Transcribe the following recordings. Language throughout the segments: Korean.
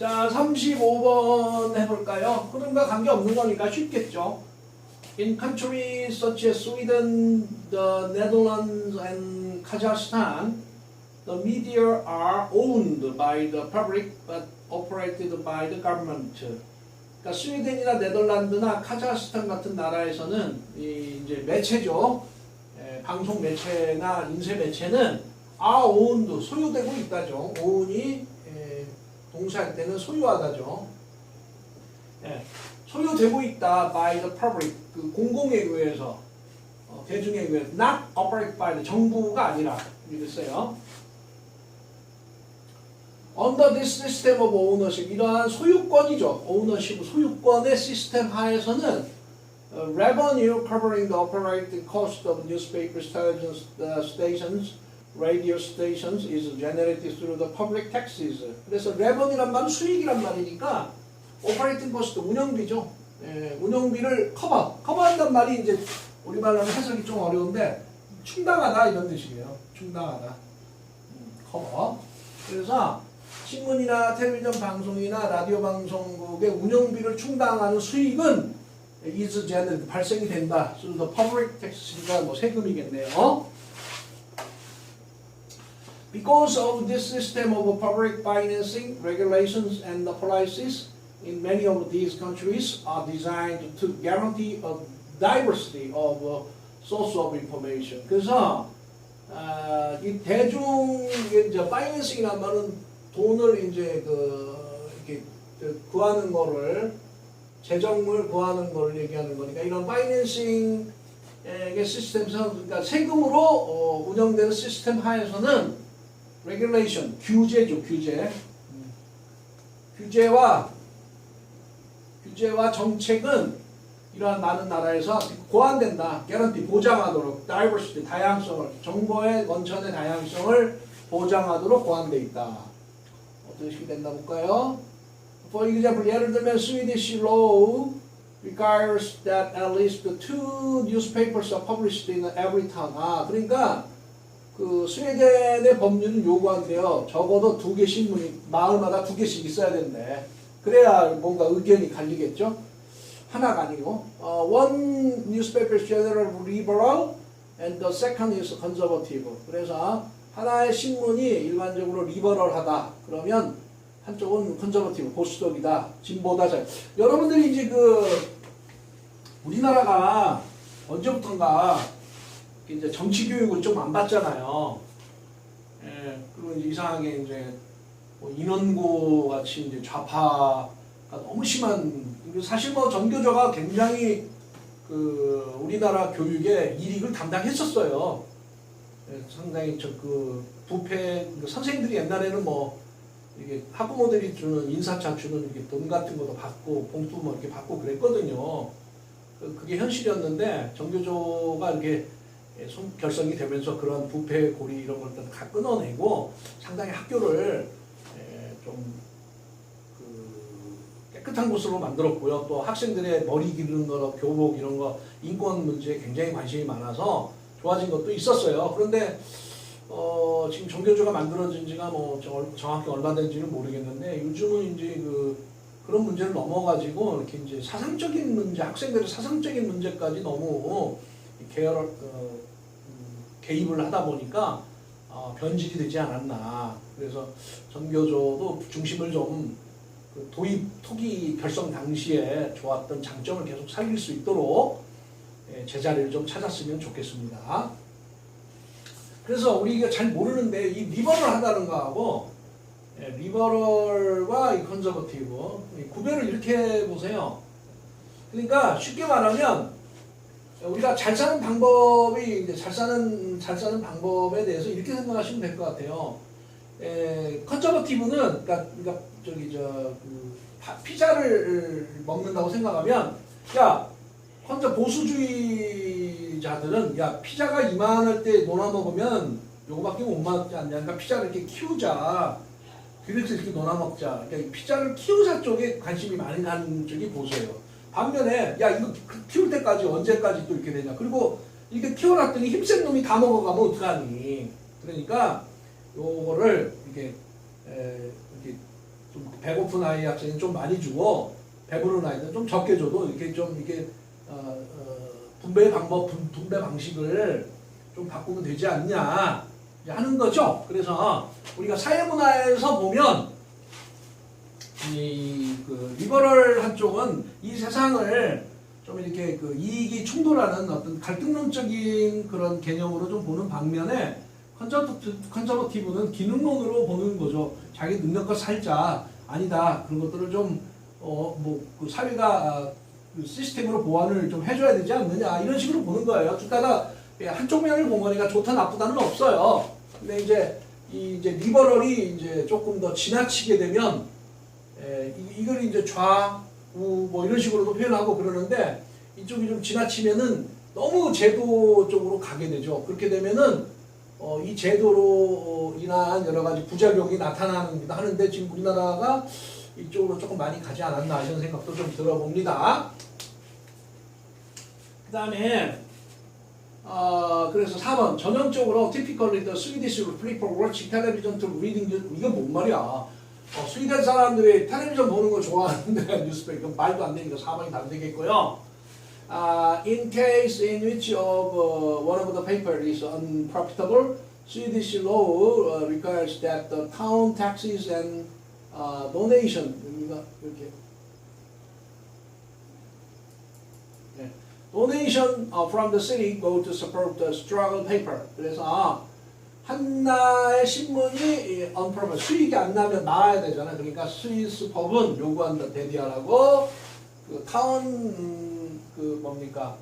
자, 35번 해볼까요? 흐름과 관계없는 거니까 쉽겠죠. In countries such as Sweden, the Netherlands, and Kazakhstan, the media are owned by the public but operated by the government. 그러니까 스웨덴이나 네덜란드나 카자흐스탄 같은 나라에서는 이 이제 매체죠. 에, 방송 매체나 인쇄 매체는 are owned 소유되고 있다죠. own이 에, 동사할 때는 소유하다죠. 예, 소유되고 있다 by the public 그 공공에 의해서 어, 대중에 의해서 not operated by the 정부가 아니라 이렇게 써요. Under this system of ownership 이러한 소유권이죠. ownership 소유권의 시스템 하에서는 uh, revenue covering the operating cost of newspaper television uh, stations, radio stations is generated through the public taxes. 그래서 revenue란 말은 수익이란 말이니까 operating cost 운영비죠. 예, 운영비를 커버, 커버한단 말이 이제 우리말로는 해석이 좀 어려운데 충당하다 이런 뜻이에요. 충당하다. 음, 커버. 그래서 신문이나 텔레비전 방송이나 라디오 방송국의 운영비를 충당하는 수익은 is generated 발생이 된다. the public tax가 뭐 세금이겠네요. Because of this system of public financing, regulations and policies in many of these countries are designed to guarantee a diversity of uh, source of information. 그래서 아, 이 대중 이제 파이낸싱이란 말은 돈을 이제 그 이렇게 그 구하는 거를 재정을 구하는 걸 얘기하는 거니까 이런 파이낸싱의 시스템에서 그러니까 세금으로 어, 운영되는 시스템 하에서는 레귤레이션 규제죠 규제 음. 규제와 규제와 정책은 이러한 많은 나라에서 고안된다 개런티 보장하도록 다이버시티 다양성을 정보의 원천의 다양성을 보장하도록 고안돼 있다 어떻게 식이 된다 볼까요? For example, 예를 들면 Swedish law requires that at least two newspapers are published in every town. 아, 그러니까 그 스웨덴의 법률은 요구한대요. 적어도 두 개 신문이 마을마다 두 개씩 있어야 된대. 그래야 뭔가 의견이 갈리겠죠. 하나가 아니고 어, one newspaper is generally liberal and the second is conservative. 그래서 하나의 신문이 일반적으로 리버럴하다. 그러면 한쪽은 컨저버티브 보수적이다. 진보다. 잘. 여러분들이 이제 그 우리나라가 언제부턴가 이제 정치 교육을 좀 안 받잖아요. 예, 그리고 이제 이상하게 이제 뭐 인원고 같이 이제 좌파가 너무 심한 사실 뭐 전교조가 굉장히 그 우리나라 교육에 이익을 담당했었어요. 예, 상당히 저그 부패 그 선생님들이 옛날에는 뭐 이게 학부모들이 주는 인사차 주는 이렇게 돈 같은 것도 받고 봉투 뭐 이렇게 받고 그랬거든요. 그- 그게 현실이었는데 정교조가 이렇게 결성이 되면서 그런 부패 고리 이런 것들 다 끊어내고 상당히 학교를 예, 좀그 깨끗한 곳으로 만들었고요. 또 학생들의 머리 기르는 거, 교복 이런 거 인권 문제에 굉장히 관심이 많아서 좋아진 것도 있었어요. 그런데 어, 지금 정교조가 만들어진 지가 뭐 정- 정확히 얼마 된지는 모르겠는데 요즘은 이제 그 그런 문제를 넘어가지고 이렇게 이제 사상적인 문제, 학생들의 사상적인 문제까지 너무 계열 어, 음, 개입을 하다 보니까 어, 변질이 되지 않았나. 그래서 정교조도 중심을 좀 그 도입 토기 결성 당시에 좋았던 장점을 계속 살릴 수 있도록 예, 제자리를 좀 찾았으면 좋겠습니다. 그래서 우리가 잘 모르는데 이 리버럴 하다는 거하고 예, 리버럴과 이 컨저버티브 이 구별을 이렇게 보세요. 그러니까 쉽게 말하면 우리가 잘 사는 방법이 이제 잘 사는 잘 사는 방법에 대해서 이렇게 생각하시면 될 것 같아요. 에, 컨저버티브는 그러니까, 그러니까 저기 저그 피자를 먹는다고 생각하면 야 컨저 보수주의자들은 야 피자가 이만할 때 논아 먹으면 요거밖에 못 먹지 않냐. 그러니까 피자를 이렇게 키우자. 그래서 이렇게 논아 먹자. 그러니까 이 피자를 키우자 쪽에 관심이 많이 가는 쪽이 보수예요 반면에 야 이거 키울 때까지 언제까지 또 이렇게 되냐. 그리고 이렇게 키워놨더니 힘센 놈이 다 먹어가면 어떡하니. 그러니까 요거를 이렇게 에, 이렇게 좀 배고픈 아이 학생은 좀 많이 주고 배부른 아이는 좀 적게 줘도 이렇게 좀 이렇게 어, 어, 분배 방법 분, 분배 방식을 좀 바꾸면 되지 않냐. 하는 거죠. 그래서 우리가 사회문화에서 보면 이 그 리버럴 한쪽은 이 세상을 좀 이렇게 그 이익이 충돌하는 어떤 갈등론적인 그런 개념으로 좀 보는 반면에 컨저버티, 컨저버티브 는 기능론으로 보는 거죠. 자기 능력과 살자 아니다 그런 것들을 좀어뭐 그 사회가 아, 그 시스템으로 보완을 좀 해줘야 되지 않느냐 이런 식으로 보는 거예요. 둘다 한쪽 면을 본 거니까 좋다 나쁘다는 없어요. 근데 이제 이 이제 리버럴이 이제 조금 더 지나치게 되면 에, 이- 이걸 이제 좌우 뭐 이런 식으로도 표현하고 그러는데 이쪽이 좀 지나치면은 너무 제도 쪽으로 가게 되죠. 그렇게 되면은 어, 이 제도로 인한 여러 가지 부작용이 나타나는 하는데 지금 우리나라가 이쪽으로 조금 많이 가지 않았나 이런 생각도 좀 들어봅니다. 그 다음에 어, 그래서 4번 전형적으로 typically the Swedish people watching television to reading 이건 뭔 말이야? 어, 스웨덴 사람들이 텔레비전 보는 거 좋아하는데 뉴스페이퍼 말도 안 되니까 4번이 안 되겠고요. Uh, in case in which of uh, one of the paper is unprofitable, Swedish law uh, requires that the town taxes and uh, donation 여기가 이렇게 네. donation uh, from the city go to support the struggle paper. 그래서 한나의 신문이 이 unprofitable 수익이 안 나면 나와야 되잖아요. 그러니까 스위스 법은 요구한다 대디하라고 그 타운 음, 그 뭡니까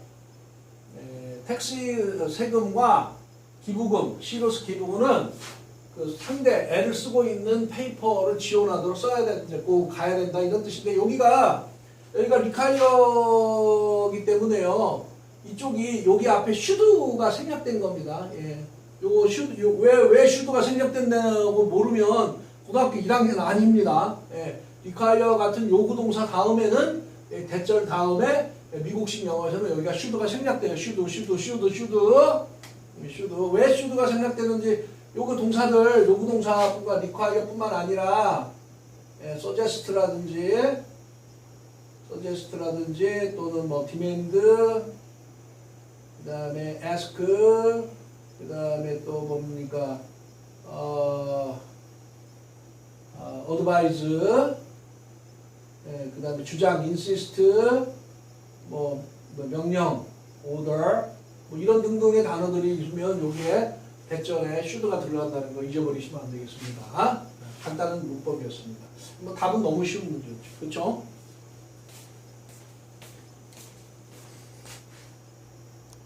에, 택시 세금과 기부금 시로스 기부금은 그 상대 애를 쓰고 있는 페이퍼를 지원하도록 써야 꼭 가야 된다 이런 뜻인데 여기가 여기가 리카이어기 때문에요. 이쪽이 여기 앞에 슈드가 생략된 겁니다. 예. 요거 슈드 왜왜 슈드가 생략된다고 모르면 고등학교 1학년 아닙니다. 예. 리카이어 같은 요구 동사 다음에는 예, 대절 다음에 예, 미국식 영어에서는 여기가 슈드가 생략돼요. 슈드, 슈드, 슈드, 슈드. 이 슈드. 왜 슈드가 생략되는지 요구 동사들, 요구 동사뿐만 리콰이어뿐만 아니라 예, 서제스트라든지 서제스트라든지 또는 뭐 디맨드 그다음에 ask 그 다음에 또 뭡니까 어, 어 advise 예, 그 다음에 주장, insist, 뭐, 뭐 명령, order, 뭐 이런 등등의 단어들이 있으면 여기에 대절에 should가 들어간다는 거 잊어버리시면 안 되겠습니다. 간단한 문법이었습니다. 뭐 답은 너무 쉬운 문제였죠. 그렇죠?